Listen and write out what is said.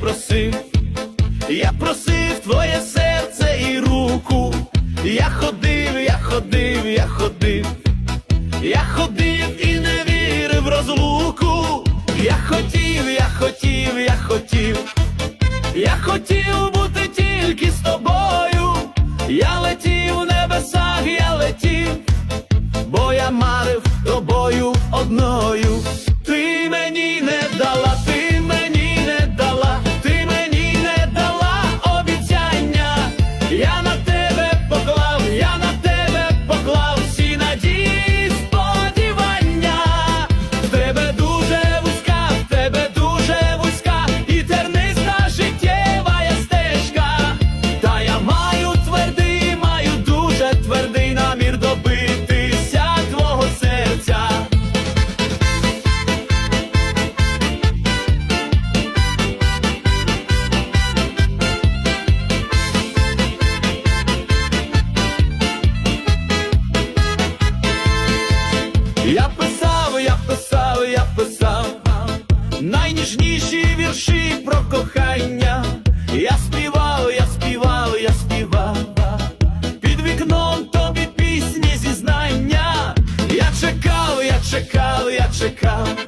просив, я просив твоє серце і руку, я ходив, я ходив, я ходив, я ходив і не вірив розлуку, я хотів, я хотів, я хотів. Я писав, я писав, я писав найніжніші вірші про кохання. Я співав, я співав, я співав під вікном тобі пісні зізнання. Я чекав, я чекав, я чекав.